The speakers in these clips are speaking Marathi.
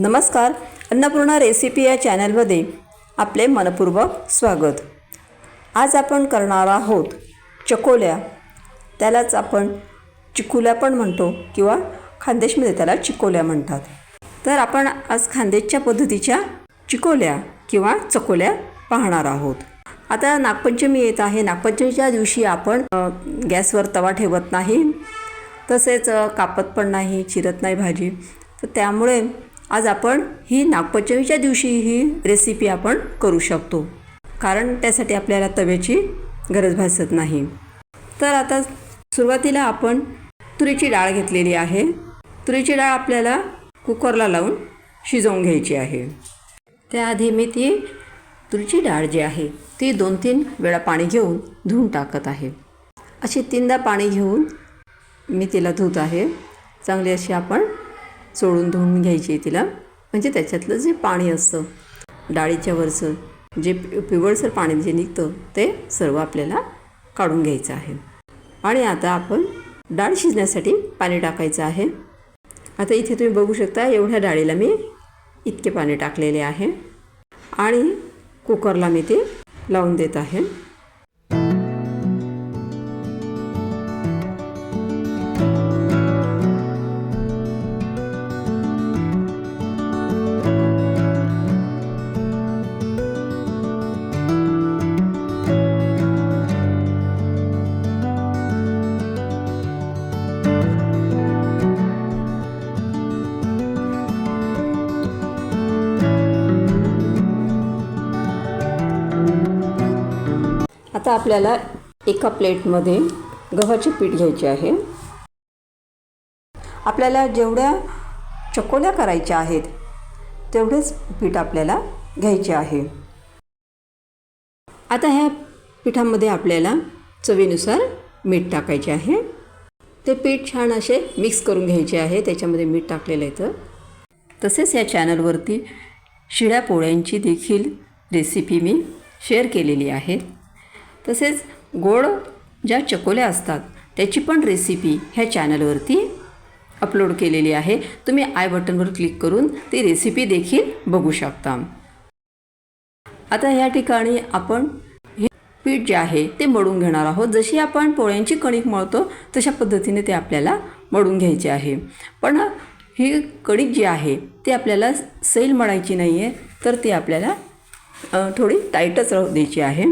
नमस्कार अन्नपूर्णा रेसिपी या चॅनलमध्ये आपले मनपूर्वक स्वागत. आज आपण करणार आहोत चकोल्या. त्यालाच आपण चिकुल्या पण म्हणतो किंवा खानदेशमध्ये त्याला चिकोल्या म्हणतात. तर आपण आज खानदेशच्या पद्धतीच्या चिकोल्या किंवा चकोल्या पाहणार आहोत. आता नागपंचमी येत आहे. नागपंचमीच्या दिवशी आपण गॅसवर तवा ठेवत नाही. तसेच कापत पण नाही चिरत नाही भाजी. तर त्यामुळे आज आपण ही नागपंचमीच्या दिवशी ही रेसिपी आपण करू शकतो. कारण त्यासाठी आपल्याला तव्याची गरज भासत नाही. तर आता सुरुवातीला आपण तुरीची डाळ घेतलेली आहे. तुरीची डाळ आपल्याला कुकरला लावून शिजवून घ्यायची आहे. त्याआधी मी ती तुरीची डाळ जी आहे ती दोन तीन वेळा पाणी घेऊन धुवून टाकत आहे. अशी तीनदा पाणी घेऊन मी तिला धुत आहे. चांगली अशी आपण चोळून धुवून घ्यायची आहे तिला. म्हणजे त्याच्यातलं जे पाणी असतं डाळीच्या वरचं जे पिवळसर पाणी जे निघतं ते सर्व आपल्याला काढून घ्यायचं आहे. आणि आता आपण डाळ शिजण्यासाठी पाणी टाकायचं आहे. आता इथे तुम्ही बघू शकता एवढ्या डाळीला मी इतके पाणी टाकलेले आहे. आणि कुकरला मी ते लावून देत आहे. आता आपल्याला एका प्लेटमध्ये गव्हाचे पीठ घ्यायचे आहे. आपल्याला जेवढ्या चकोल्या करायच्या आहेत तेवढेच पीठ आपल्याला घ्यायचे आहे. आता ह्या पिठामध्ये आपल्याला चवीनुसार मीठ टाकायचे आहे. ते पीठ छान असे मिक्स करून घ्यायचे आहे त्याच्यामध्ये मीठ टाकलेलं आहे तर. तसेच या चॅनलवरती शिळ्या पोळ्यांची देखील रेसिपी मी शेअर केलेली आहे. तसेच गोड ज्या चकोल्या असतात त्याची पण रेसिपी ह्या चॅनलवरती अपलोड केलेली आहे. तुम्ही आय बटनवर क्लिक करून ती रेसिपी देखील बघू शकता. आता ह्या ठिकाणी आपण हे पीठ जे आहे ते मळून घेणार आहोत. जशी आपण पोळ्यांची कणिक मळतो तशा पद्धतीने ते आपल्याला मळून घ्यायचे आहे. पण ही कणिक जी आहे ती आपल्याला सैल मळायची नाही आहे तर ती आपल्याला थोडी टाईटच राहू द्यायची आहे.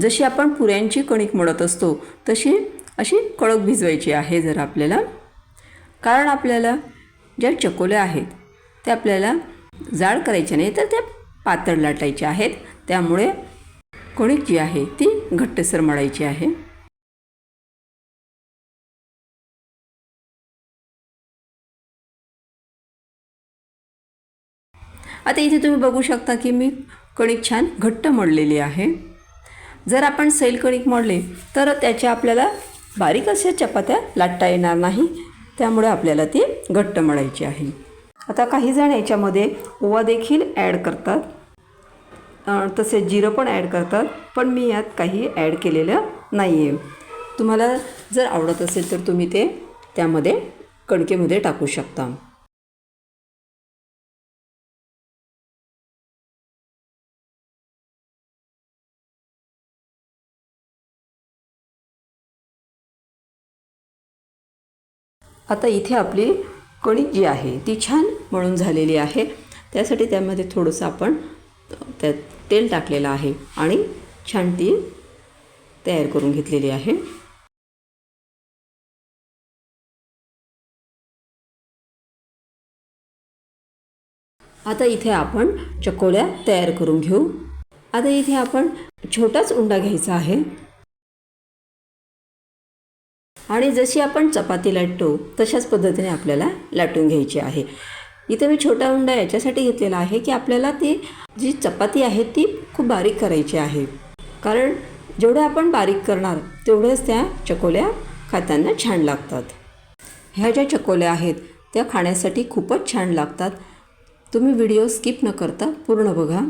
जशी आपण पुऱ्यांची कणिक मळत असतो तशी अशी कळक भिजवायची आहे जर आपल्याला. कारण आपल्याला ज्या चकोल्या आहेत त्या आपल्याला जाड करायच्या नाही तर त्या पातळ लाटायच्या आहेत. त्यामुळे कणिक जी आहे ती घट्टसर मळायची आहे. आता इथे तुम्ही बघू शकता की मी कणिक छान घट्ट मळलेली आहे. जर आपण सैल कणिक मोडले तर त्याच्या आपल्याला बारीक अशा चपात्या लाटता येणार नाही. त्यामुळे आपल्याला ती घट्ट मळायची आहे. आता काही जण याच्यामध्ये ओवा देखील ॲड करतात. तसेच जिरं पण ॲड करतात पण मी यात काही ॲड केलेलं नाही आहे तुम्हाला जर आवडत असेल तर तुम्ही ते त्यामध्ये कणकेमध्ये टाकू शकता. आता इथे आपली कणिक जी आहे ती छान मळून झालेली आहे. त्यासाठी त्यामध्ये थोडंसं आपण त्यात तेल टाकलेलं आहे आणि छान ती तयार करून घेतलेली आहे. आता इथे आपण चकोल्या तयार करून घेऊ. आता इथे आपण छोटाच उंडा घ्यायचा आहे. आणि जशी आपण चपाती लाटतो तशाच पद्धतीने आपल्याला लाटून घ्यायची आहे. इथं मी छोटा उंडा याच्यासाठी घेतलेला आहे की आपल्याला ती जी चपाती आहे ती खूप बारीक करायची आहे. कारण जेवढ्या आपण बारीक करणार तेवढ्याच त्या चकोल्या खाताना छान लागतात. ह्या ज्या चकोल्या आहेत त्या खाण्यासाठी खूपच छान लागतात. तुम्ही व्हिडिओ स्किप न करता पूर्ण बघा.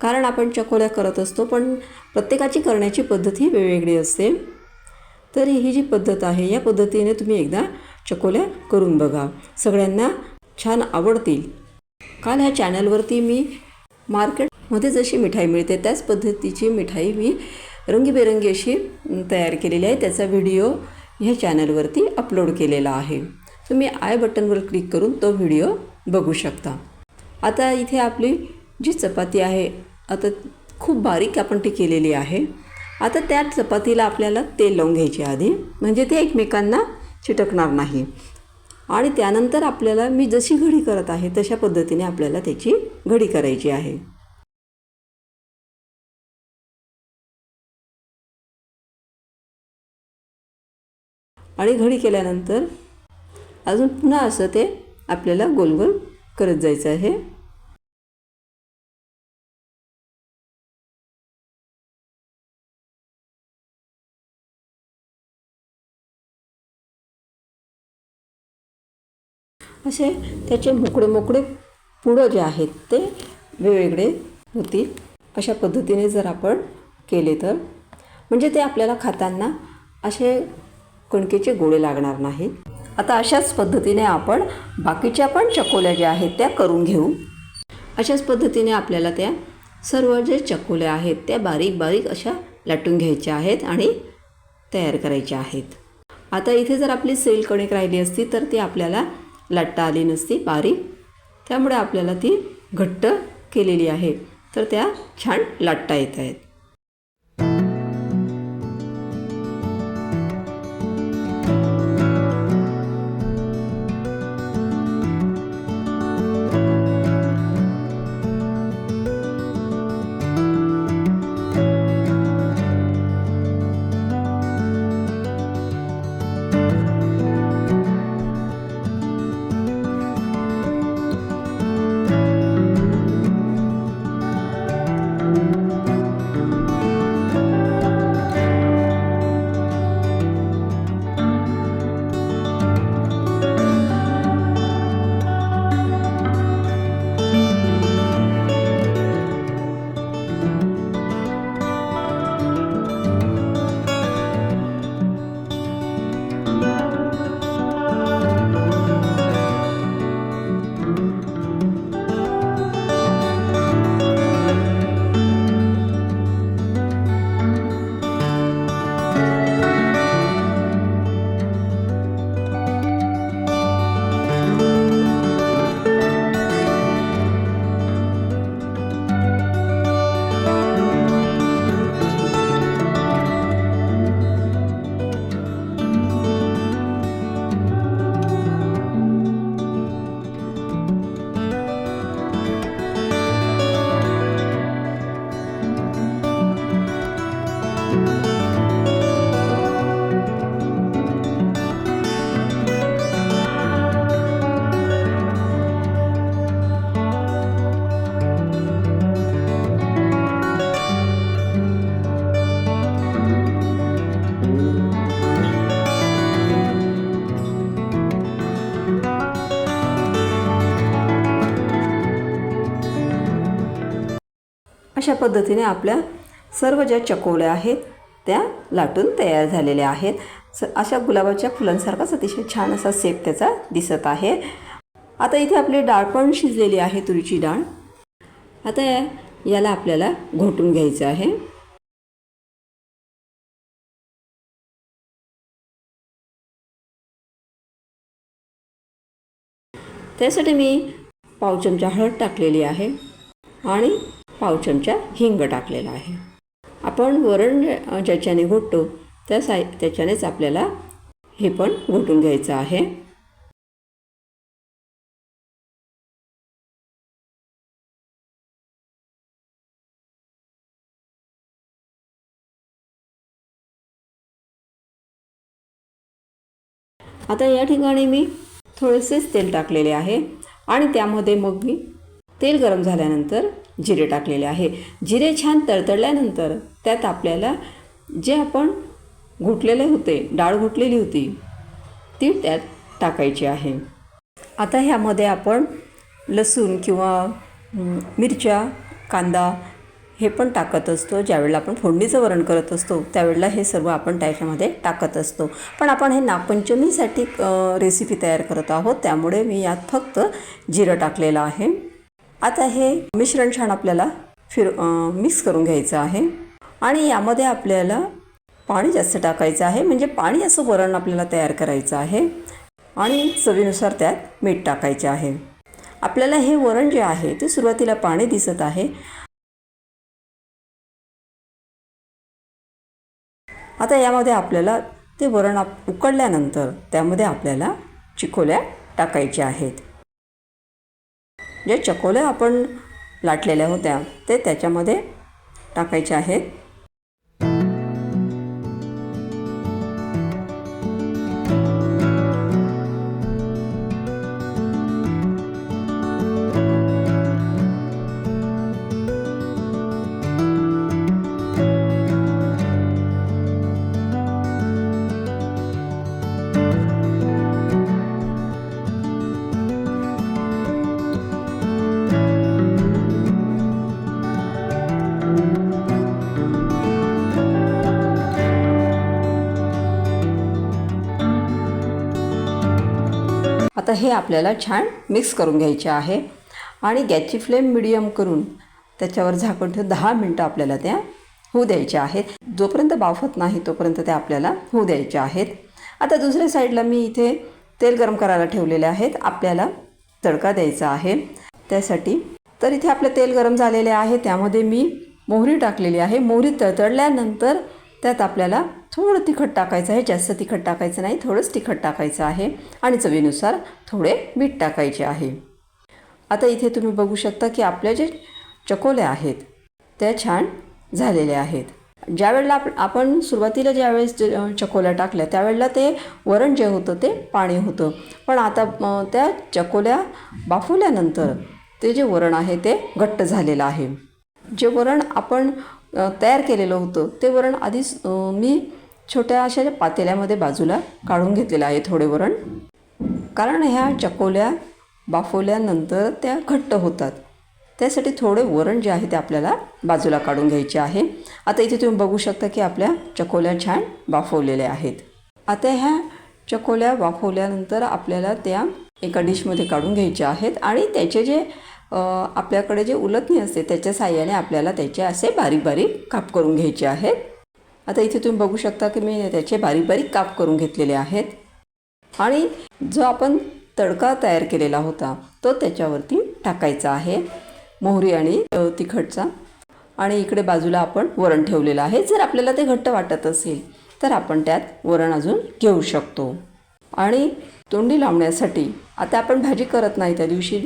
कारण आपण चकोल्या करत असतो पण प्रत्येकाची करण्याची पद्धत ही वेगवेगळी असते. तर ही जी पद्धत आहे या पद्धतीने तुम्ही एकदा चकोल्या करून बघा. सगळ्यांना छान आवडतील. काल ह्या चॅनलवरती मी मार्केटमध्ये जशी मिठाई मिळते त्याच पद्धतीची मिठाई मी रंगीबेरंगी अशी तयार केलेली आहे. त्याचा व्हिडिओ ह्या चॅनलवरती अपलोड केलेला आहे. तुम्ही आय बटनवर क्लिक करून तो व्हिडिओ बघू शकता. आता इथे आपली जी चपाती आहे आता खूप बारीक आपण ती केलेली आहे. आता त्या चपातीला आपल्याला तेल लावून घ्यायचे आधी. म्हणजे ते एकमेकांना चिटकणार नाही. आणि त्यानंतर आपल्याला मी जशी घडी करत आहे तशा पद्धतीने आपल्याला त्याची घडी करायची आहे. आणि घडी केल्यानंतर अजून पुन्हा असं ते आपल्याला गोल गोल करत जायचं आहे. असे त्याचे मोकळे मोकळे पुढं जे आहेत ते वेगवेगळे होतील. अशा पद्धतीने जर आपण केले तर. म्हणजे ते आपल्याला खाताना असे कणकेचे गोळे लागणार नाहीत. आता अशाच पद्धतीने आपण बाकीच्या पण चकोल्या ज्या आहेत त्या करून घेऊ. अशाच पद्धतीने आपल्याला त्या सर्व जे चकोल्या आहेत त्या बारीक बारीक अशा लाटून घ्यायच्या आहेत आणि तयार करायच्या आहेत. आता इथे जर आपली सेल कणिक राहिली असती तर ती आपल्याला लाटता आली नसती बारीक त्यामुळे आपल्याला ती घट्ट केलेली आहे. तर त्या छान लाटता येत आहेत. अशा पद्धतीने आपल्या सर्व ज्या चकोल्या आहेत त्या लाटून तयार झालेल्या आहेत. स अशा गुलाबाच्या फुलांसारखाच अतिशय छान असा सेप त्याचा दिसत आहे. आता इथे आपली डाळ पण शिजलेली आहे तुरीची डाळ. आता याला आपल्याला घोटून घ्यायचं आहे. त्यासाठी मी पाव चमचा हळद टाकलेली आहे आणि पाव चमचा हिंग टाकलेला आहे. आपण वरण ज्याच्याने घोटतो त्या साय त्याच्यानेच आपल्याला हे पण घोटून घ्यायचं आहे. आता या ठिकाणी मी थोडेसेच तेल टाकलेले आहे आणि त्यामध्ये मग मी तेल गरम झाल्यानंतर जिरे टाकलेले आहे. जिरे छान तळतळल्यानंतर त्यात आपल्याला जे आपण घुटलेले होते डाळ घुटलेली होती ती त्यात टाकायची आहे. आता ह्यामध्ये आपण लसूण किंवा मिरच्या कांदा हे पण टाकत असतो. ज्यावेळेला आपण फोडणीचं वरण करत असतो त्यावेळेला हे सर्व आपण त्याच्यामध्ये टाकत असतो. पण आपण हे नागपंचमीसाठी रेसिपी तयार करत आहोत. त्यामुळे मी यात फक्त जिरं टाकलेलं आहे. आता हे मिश्रण छान आपल्याला फिर मिक्स करून घ्यायचं आहे. आणि यामध्ये आपल्याला पाणी जास्त टाकायचं आहे. म्हणजे पाणी असं वरण आपल्याला तयार करायचं आहे. आणि चवीनुसार त्यात मीठ टाकायचे आहे. आपल्याला हे वरण जे आहे ते सुरुवातीला पाणी दिसत आहे. आता यामध्ये आपल्याला ते वरण आप उकडल्यानंतर त्यामध्ये आपल्याला चिकोल्या टाकायच्या आहेत. जे चकोल्या आपण लाटलेल्या होत्या ते त्याच्यामध्ये टाकायच्या आहेत. आता हे आपल्याला छान मिक्स करून घ्यायचे आहे. आणि गॅसची फ्लेम मिडियम करून त्याच्यावर झाकण ठेवून दहा मिनटं आपल्याला त्या होऊ द्यायच्या आहेत. जोपर्यंत बाफत नाही तोपर्यंत त्या आपल्याला होऊ द्यायच्या आहेत. आता दुसऱ्या साईडला मी इथे तेल गरम करायला ठेवलेले आहेत. आपल्याला तडका द्यायचा आहे. त्यासाठी तर इथे आपलं तेल गरम झालेले आहे. त्यामध्ये मी मोहरी टाकलेली आहे. मोहरी तळतळल्यानंतर त्यात आपल्याला थोडं तिखट टाकायचं आहे जास्त तिखट टाकायचं नाही थोडंच तिखट टाकायचं आहे आणि चवीनुसार थोडे मीठ टाकायचे आहे. आता इथे तुम्ही बघू शकता की आपल्या जे चकोल्या आहेत त्या छान झालेल्या आहेत. ज्यावेळेला आप आपण सुरुवातीला ज्यावेळेस चकोल्या टाकल्या त्यावेळेला ते वरण जे होतं ते पाणी होतं. पण आता त्या चकोल्या बाफवल्यानंतर ते जे वरण आहे ते घट्ट झालेलं आहे. जे वरण आपण तयार केलेलं होतं ते वरण आधीच मी छोट्या अशा पातेल्यामध्ये बाजूला काढून घेतलेलं आहे थोडे वरण. कारण ह्या चकोल्या बाफवल्यानंतर त्या घट्ट होतात. त्यासाठी थोडे वरण जे आहे ते आपल्याला बाजूला काढून घ्यायचे आहे. आता इथे तुम्ही बघू शकता की आपल्या चकोल्या छान बाफवलेल्या आहेत. आता ह्या चकोल्या वाफवल्यानंतर आपल्याला त्या एका डिशमध्ये काढून घ्यायच्या आहेत आणि त्याचे जे आपल्याकडे जे उलटणी असते त्याच्या साह्याने आपल्याला त्याचे असे बारीक बारीक काप करून घ्यायचे आहेत. आता इथे तुम्ही बघू शकता की मी त्याचे बारीक बारीक काप करून घेतलेले आहेत. आणि जो आपण तडका तयार केलेला होता तो त्याच्यावरती टाकायचा आहे. मोहरी आणि तिखटचा. आणि इकडे बाजूला आपण वरण ठेवलेलं आहे. जर आपल्याला ते घट्ट वाटत असेल तर आपण त्यात वरण अजून घेऊ शकतो. आणि तोंडी लावण्यासाठी आता आपण भाजी करत नाही त्या दिवशी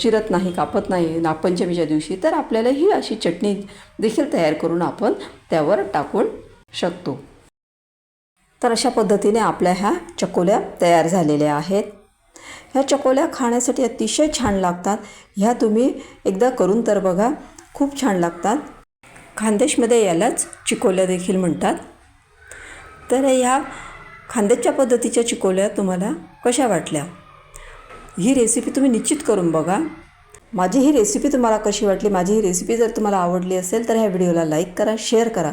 चिरत नाही कापत नाही नागपंचमीच्या दिवशी तर आपल्याला ही अशी चटणी देखील तयार करून आपण त्यावर टाकून शकतो. तर अशा पद्धतीने आपल्या ह्या चकोल्या तयार झालेल्या आहेत. ह्या चकोल्या खाण्यासाठी अतिशय छान लागतात. ह्या तुम्ही एकदा करून तर बघा खूप छान लागतात. खानदेशमध्ये यालाच चिकोल्या देखील म्हणतात. तर ह्या खानदेशच्या पद्धतीच्या चिकोल्या तुम्हाला कशा वाटल्या? ही रेसिपी तुम्ही निश्चित करून बघा. माझी ही रेसिपी तुम्हाला कशी वाटली? माझी ही रेसिपी जर तुम्हाला आवडली असेल तर ह्या व्हिडिओला लाईक करा शेअर करा.